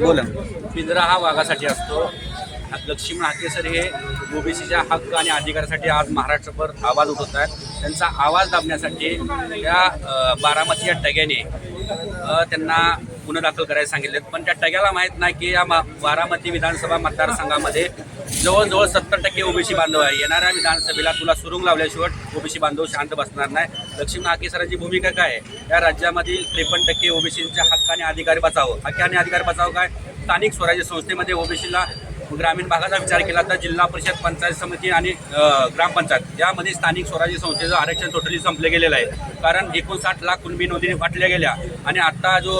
बोला. पिंजरा हा वाघासाठी असतो. लक्ष्मण हाकेसर हे ओबीसीच्या हक्क आणि अधिकारासाठी आज महाराष्ट्रभर आवाज उठवत आहेत. त्यांचा आवाज दाबण्यासाठी त्या बारामती या टग्याने त्यांना गुन्हे दाखल करायला सांगितलेत. पण त्या टग्याला माहीत नाही की या बारामती विधानसभा मतदारसंघामध्ये जवळजवळ सत्तर टक्के ओबीसी बांधव आहे. येणाऱ्या विधानसभेला तुला सुरुंग लावल्याशिवाय ओबीसी बांधव शांत बसणार नाही. लक्ष्मण हाकेसरांची भूमिका काय आहे? या राज्यामधील त्रेपन्न टक्के ओबीसींच्या हक्काने अधिकार बचाव. हक्काने अधिकार बचाव काय? स्थानिक स्वराज्य संस्थेमध्ये ओबीसीला ग्रामीण भागाचा विचार केला तर जिल्हा परिषद पंचायत समिती आणि ग्रामपंचायत यामध्ये स्थानिक स्वराज्य संस्थेचं आरक्षण टोटली संपलं गेलेलं आहे. कारण एकोणसाठ लाख कुणबी नोंदणी वाटल्या गेल्या आणि आता जो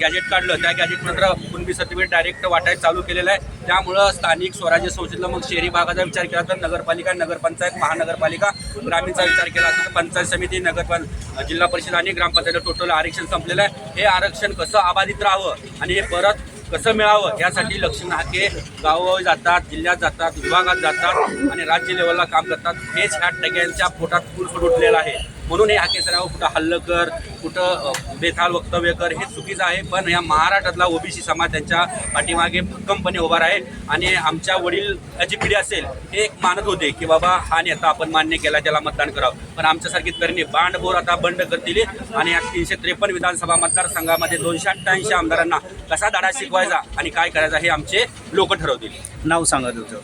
गॅजेट काढलं त्या गॅजेटनंतर कुणबी सर्टिफिकेट डायरेक्ट वाटायला चालू केलेलं आहे. त्यामुळं स्थानिक स्वराज्य संस्थेतलं मग शहरी भागाचा विचार केला तर नगरपालिका नगरपंचायत महानगरपालिका ग्रामीणचा विचार केला तर पंचायत समिती नगरपं जिल्हा परिषद आणि ग्रामपंचायत टोटल आरक्षण संपलेलं आहे. हे आरक्षण कसं अबाधित राहावं आणि हे परत कसं मिळावं यासाठी लक्ष्मण हाके गावोगावी जातात जिल्ह्यात जातात विभागात जातात आणि राज्य लेवलला काम करतात. हेच ह्या टग्यांच्या पोटात फुल उठलेलं आहे. म्हणून हे हाके कुठं हल्लं कर कुठं बेथाल वक्तव्य कर हे चुकीचं आहे. पण या महाराष्ट्रातला ओबीसी समाज त्यांच्या पाठीमागे भक्कमपणे उभा आहे आणि आमच्या वडील जी पिढी असेल हे एक मानत होते की बाबा हा नेता आपण मान्य केला त्याला मतदान करावं. पण आमच्यासारखी करणे बांडबोर आता बंड करतील आणि या तीनशे त्रेपन्न विधानसभा मतदारसंघामध्ये दोनशे अठ्ठ्याऐंशी आमदारांना कसा धाडा शिकवायचा आणि काय करायचा हे आमचे लोक ठरवतील. नाव सांगा तुझं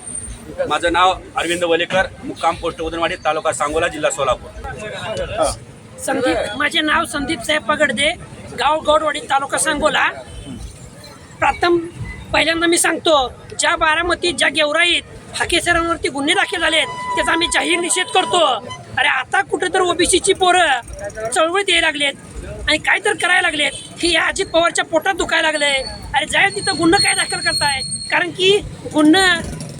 माझं नाव अरविंद वलेकर मुक्काम पोस्ट उदनवाडी तालुका सांगोला जिल्हा सोलापूर. संदीप माझे नाव संदीप साहेब पगडदे गाव गौडवाडी तालुका सांगोला. प्रथम पहिल्यांदा मी सांगतो ज्या बारामतीत ज्या गेवराईत हाकेसरांवरती गुन्हे दाखल झालेत त्याचा आम्ही जाहीर निषेध करतो. अरे आता कुठं तर ओबीसीची पोरं चळवळीत यायला लागलेत आणि काय तर करायला लागलेत की या अजित पवारच्या पोटात दुखायला लागलंय. अरे जाय तिथं गुन्हा काय दाखल करताय? कारण की गुन्हा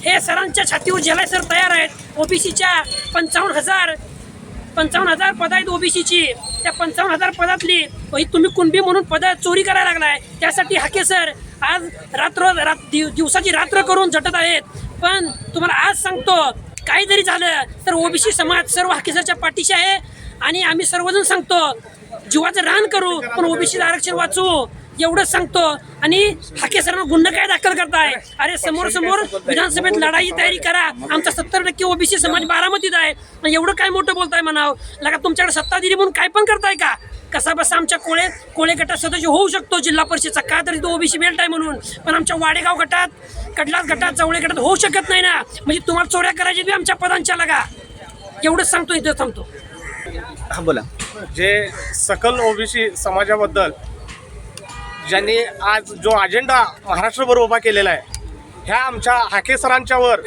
हे सरांच्या छातीवर झेलाय सर तयार आहेत. ओबीसीच्या पंचावन्न हजार पंचावन्न हजार पद आहेत ओबीसीची. त्या पंचावन्न हजार पदातली ही तुम्ही कुणबी म्हणून पद चोरी करायला लागलाय. त्यासाठी हाके सर आज रात्र रात दिव- दिवसाची रात्र करून झटत आहेत. पण तुम्हाला आज सांगतो काही जरी झालं तर ओबीसी समाज सर्व हाकेसरच्या पाठीशी आहे. आणि आम्ही सर्वजण सांगतो जीवाचं रान करू पण ओबीसीचं आरक्षण वाचू. एवढंच सांगतो. आणि हाके सरांना गुन्हा काय दाखल करताय? अरे समोर समोर विधानसभेत लढाई तयारी करा. आमचा सत्तर टक्के ओबीसी समाज बारामतीत आहे. आणि एवढं काय मोठं बोलताय म्हणाव? लगा तुमच्याकडे सत्ताधिरी म्हणून काय पण करताय का? कसा बसा आमच्या कोळे कोळे गटात सदस्य होऊ शकतो. जिल्हा परिषदचा का तरी तो ओबीसी बेल्ट आहे म्हणून. पण आमच्या वाडेगाव गटात कडलाच गटात चवळे गटात होऊ शकत नाही ना. म्हणजे तुम्हाला चोऱ्या करायची बी आमच्या पदांच्या लगा. एवढंच सांगतो इथं थांबतो. हा बोला. जे सकल ओबीसी समाजाबद्दल ज्यांनी आज जो अजेंडा महाराष्ट्रभर उभा केलेला आहे ह्या आमच्या हाके सरांच्यावर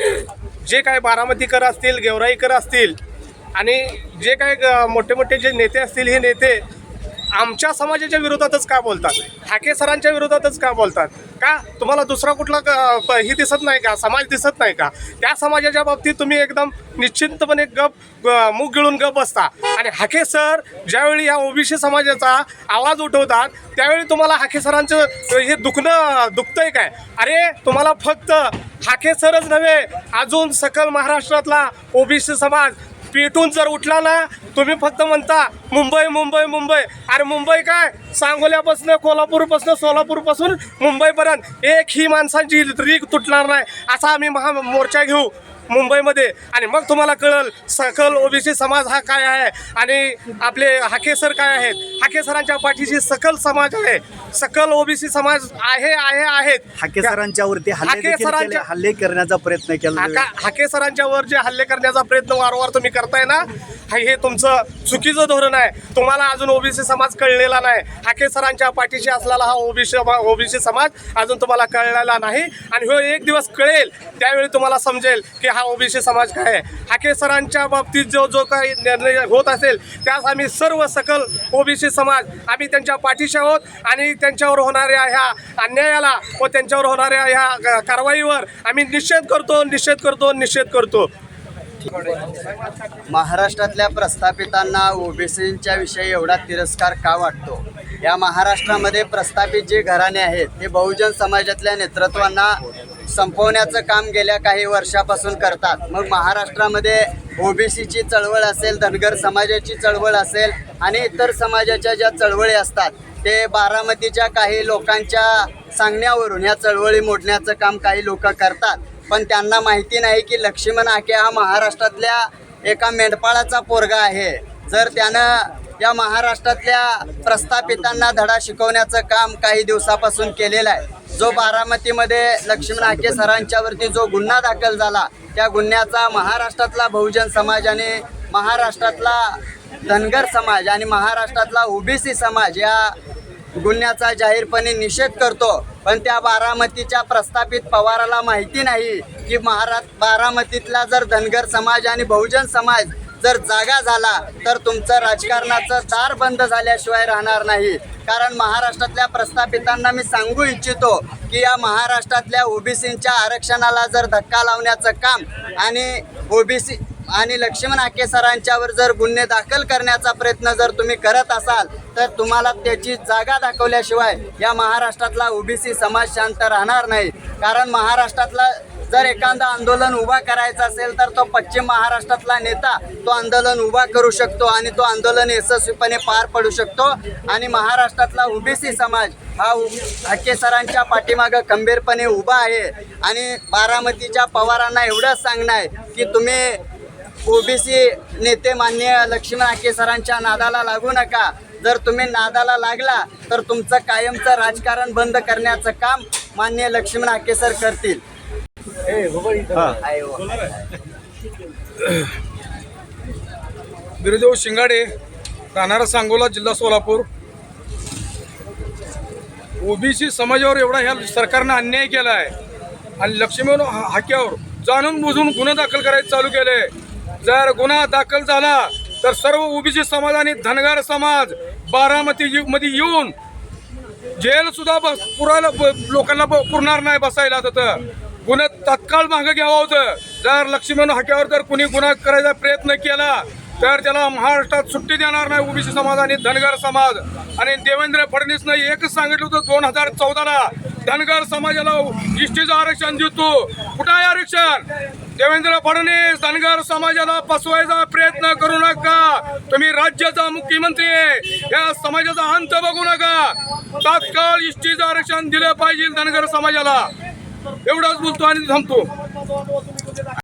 जे काय बारामतीकर असतील गेवराईकर असतील आणि जे काय ग- मोठे मोठे जे नेते असतील हे नेते आमच्या समाजाच्या विरोधातच का बोलतात? हाके सरांच्या विरोधातच का बोलतात? का तुम्हाला दुसरा कुठला क- प- हे दिसत नाही का? समाज दिसत नाही का? त्या समाजाच्या बाबतीत तुम्ही एकदम निश्चिंतपणे गप मूग गिळून गप असता आणि हाके सर ज्यावेळी या ओबीसी समाजाचा आवाज उठवतात त्यावेळी तुम्हाला हाके सरांचं हे दुखणं दुखतंय काय? अरे तुम्हाला फक्त हाके सरच नव्हे अजून सकल महाराष्ट्रातला ओबीसी समाज पेटून जर उठला ना तुम्ही फक्त म्हणता मुंबई मुंबई मुंबई. अरे मुंबई काय? सांगोल्यापासून कोल्हापूरपासून सोलापूरपासून मुंबईपर्यंत. एक ही माणसांची रीग तुटणार नाही. असा आम्ही महा मोर्चा घेऊ. मुंबईमध्ये. आणि मग तुम्हाला कळल सकल ओबीसी समाज हा काय आहे? आणि आपले हाकेसर काय आहेत? हाकेसरांच्या पाठीशी सकल समाज आहे. सकल ओबीसी समाज आहे आहे आहेत. हाके सरांच्यावरती हल्ले हाके देखील केले सरांच्या- हल्ले करण्याचा प्रयत्न केला. हाका हाके सरांच्यावर जे हल्ले करण्याचा प्रयत्न वारंवार तुम्ही करताय ना हा- तुमचं चुकीचं धोरण आहे. तुम्हाला अजून ओबीसी समाज कळलेला नाही. हाके सरांच्या पाठीशी असलेला हा ओबीसी ओबीसी समाज अजून तुम्हाला कळलेला नाही. आणि हो एक दिवस कळेल त्यावेळी तुम्हाला समजेल की हा ओबीसी समाज काय आहे? हाके सरांच्या बाबतीत जो जो काही निर्णय होत असेल त्यास आम्ही सर्व सकल ओबीसी समाज आम्ही त्यांच्या पाठीशी आहोत आणि त्यांच्यावर होणाऱ्या ह्या अन्यायाला व त्यांच्यावर होणाऱ्या ह्या कारवाईवर आम्ही निषेध करतो निषेध करतो निषेध करतो. महाराष्ट्रातल्या प्रस्थापितांना ओबीसींच्या विषयी एवढा तिरस्कार का वाटतो? या महाराष्ट्रामध्ये प्रस्थापित जे घराणे आहेत ते बहुजन समाजातल्या नेतृत्वांना संपवण्याचं काम गेल्या काही वर्षापासून करतात. मग महाराष्ट्रामध्ये ओबीसीची चळवळ असेल धनगर समाजाची चळवळ असेल आणि इतर समाजाच्या ज्या चळवळी असतात ते बारामतीच्या काही लोकांच्या सांगण्यावरून ह्या चळवळी मोडण्याचं काम काही लोक करतात. पण त्यांना माहिती नाही की लक्ष्मण हाके हा महाराष्ट्रातल्या एका मेंढपाळाचा पोरगा आहे. जर त्यानं या महाराष्ट्रातल्या प्रस्थापितांना धडा शिकवण्याचं काम काही दिवसापासून केलेलं आहे जो बारामतीमध्ये लक्ष्मण नाके सरांच्यावरती जो गुन्हा दाखल झाला त्या गुन्ह्याचा महाराष्ट्रातला बहुजन समाज आणि महाराष्ट्रातला धनगर समाज आणि महाराष्ट्रातला ओबीसी समाज या गुन्ह्याचा जाहीरपणे निषेध करतो. पण त्या बारामतीच्या प्रस्थापित पवाराला माहिती नाही की महारा बारामतीतला जर धनगर समाज आणि बहुजन समाज जर जागा झाला तर तुमचं राजकारणाचं दार बंद झाल्याशिवाय राहणार नाही. कारण महाराष्ट्रातल्या प्रस्थापितांना मी सांगू इच्छितो की या महाराष्ट्रातल्या ओबीसींच्या आरक्षणाला जर धक्का लावण्याचं काम आणि ओबीसी आणि लक्ष्मण आके सरांच्यावर जर गुन्हे दाखल करण्याचा प्रयत्न जर तुम्ही करत असाल तर तुम्हाला त्याची जागा दाखवल्याशिवाय या महाराष्ट्रातला ओबीसी समाज शांत राहणार नाही. कारण महाराष्ट्रातला जर एखादा आंदोलन उभा करायचं असेल तर तो पश्चिम महाराष्ट्रातला नेता तो आंदोलन उभा करू शकतो आणि तो आंदोलन यशस्वीपणे पार पडू शकतो. आणि महाराष्ट्रातला ओबीसी समाज हा उ- सरांच्या पाठीमागं खंबीरपणे उभा आहे. आणि बारामतीच्या पवारांना एवढंच सांगणं आहे की तुम्ही ओबीसी नेते मान्य लक्ष्मण हाके सरांच्या नादाला लागू नका. जर तुम्ही नादाला लागला तर तुमचं कायमचं राजकारण बंद करण्याचं काम मान्य लक्ष्मण हाके सर करतील. बिरदेव शिंगाडे राहणारा सांगोला जिल्हा सोलापूर. ओबीसी समाजावर एवढा ह्या सरकारनं अन्याय केला आहे आणि लक्ष्मण हा- हाक्यावर जाणून बुजून गुन्हा दाखल करायचं चालू केले जर गुन्हा दाखल झाला तर सर्व ओबीसी समाज आणि धनगर समाज बारामती मध्ये येऊन जेल सुद्धा बस पुरायला लोकांना ब- पुरणार नाही बसायला तिथं गुन्हा तत्काळ मागं घ्यावं होतं. जर लक्ष्मण हाक्यावर जर कुणी गुन्हा करायचा प्रयत्न केला तर त्याला महाराष्ट्रात सुट्टी देणार नाही ओबीसी समाज आणि धनगर समाज. आणि देवेंद्र फडणवीसनं एकच सांगितलं होतं दोन हजार चौदाला धनगर समाजाला इष्टीचं आरक्षण देतो. कुठं आहे आरक्षण? देवेंद्र फडणवीस धनगर समाजाला फसवायचा प्रयत्न करू नका. तुम्ही राज्याचा मुख्यमंत्री आहे. या समाजाचा अंत बघू नका. तात्काळ इष्टीचं आरक्षण दिलं पाहिजे धनगर समाजाला. एवढाच बोलतो आणि थांबतो.